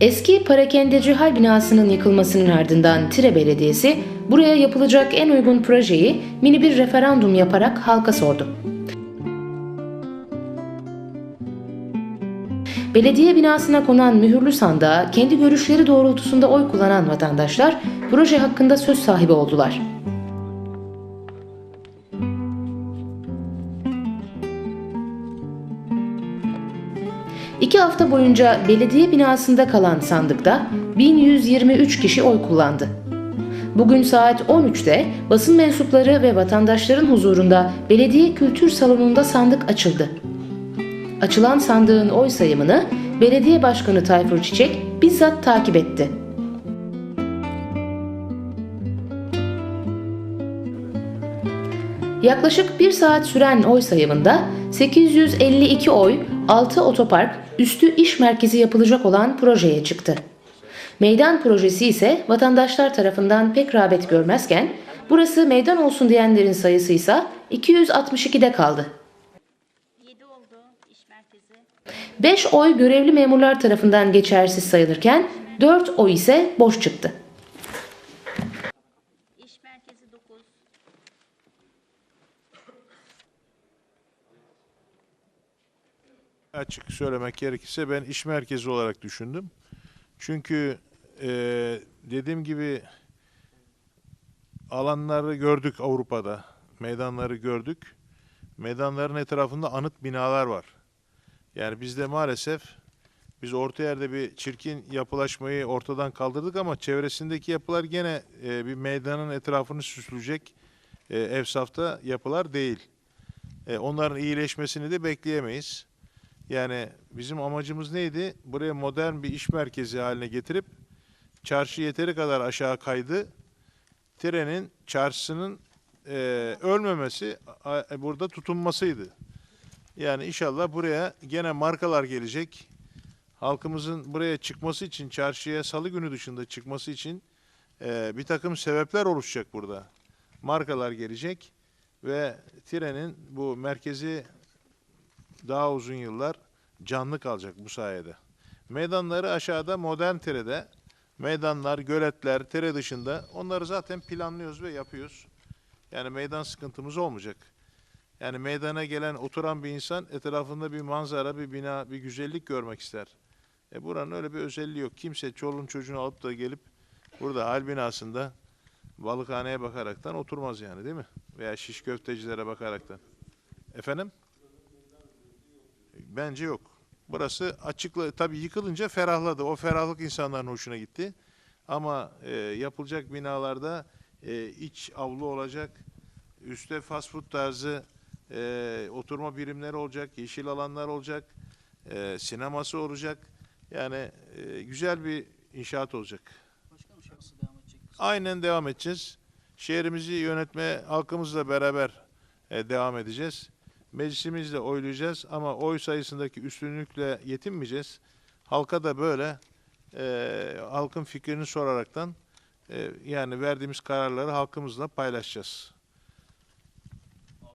Eski Parakendeci Hal binasının yıkılmasının ardından Tire Belediyesi buraya yapılacak en uygun projeyi mini bir referandum yaparak halka sordu. Belediye binasına konan mühürlü sandığa kendi görüşleri doğrultusunda oy kullanan vatandaşlar proje hakkında söz sahibi oldular. İki hafta boyunca belediye binasında kalan sandıkta 1123 kişi oy kullandı. Bugün saat 13'te basın mensupları ve vatandaşların huzurunda belediye kültür salonunda sandık açıldı. Açılan sandığın oy sayımını belediye başkanı Tayfur Çiçek bizzat takip etti. Yaklaşık bir saat süren oy sayımında 852 oy 6 otopark üstü iş merkezi yapılacak olan projeye çıktı. Meydan projesi ise vatandaşlar tarafından pek rağbet görmezken burası meydan olsun diyenlerin sayısı ise 262'de kaldı. 7 oldu iş merkezi. 5 oy görevli memurlar tarafından geçersiz sayılırken 4 oy ise boş çıktı. İş merkezi 9. Açık söylemek gerekirse ben iş merkezi olarak düşündüm. Çünkü eee, dediğim gibi alanları gördük Avrupa'da. Meydanları gördük. Meydanların etrafında anıt binalar var. Yani bizde maalesef biz orta yerde bir çirkin yapılaşmayı ortadan kaldırdık ama çevresindeki yapılar gene eee, bir meydanın etrafını süsleyecek eee evsafta yapılar değil. E, onların iyileşmesini de bekleyemeyiz. Yani bizim amacımız neydi? Buraya modern bir iş merkezi haline getirip çarşı yeteri kadar aşağı kaydı. Trenin çarşısının e, ölmemesi a- a- burada tutunmasıydı. Yani inşallah buraya gene markalar gelecek. Halkımızın buraya çıkması için, çarşıya salı günü dışında çıkması için e, bir takım sebepler oluşacak burada. Markalar gelecek ve trenin bu merkezi daha uzun yıllar canlı kalacak bu sayede. Meydanları aşağıda modern terede, meydanlar, göletler, tere dışında onları zaten planlıyoruz ve yapıyoruz. Yani meydan sıkıntımız olmayacak. Yani meydana gelen, oturan bir insan etrafında bir manzara, bir bina, bir güzellik görmek ister. E buranın öyle bir özelliği yok. Kimse çoluğun çocuğunu alıp da gelip burada hal binasında balıkhaneye bakaraktan oturmaz yani değil mi? Veya şiş köftecilere bakaraktan. Efendim? Bence yok. Burası açıkla tabii yıkılınca ferahladı. O ferahlık insanların hoşuna gitti. Ama e, yapılacak binalarda e, iç avlu olacak. Üste fast food tarzı e, oturma birimleri olacak, yeşil alanlar olacak, e, sineması olacak. Yani e, güzel bir inşaat olacak. Başkanım şarkısı devam edecek. Aynen devam edeceğiz. Şehrimizi yönetmeye halkımızla beraber e, devam edeceğiz. Meclisimizle oylayacağız ama oy sayısındaki üstünlükle yetinmeyeceğiz. Halka da böyle e, halkın fikrini soraraktan e, yani verdiğimiz kararları halkımızla paylaşacağız.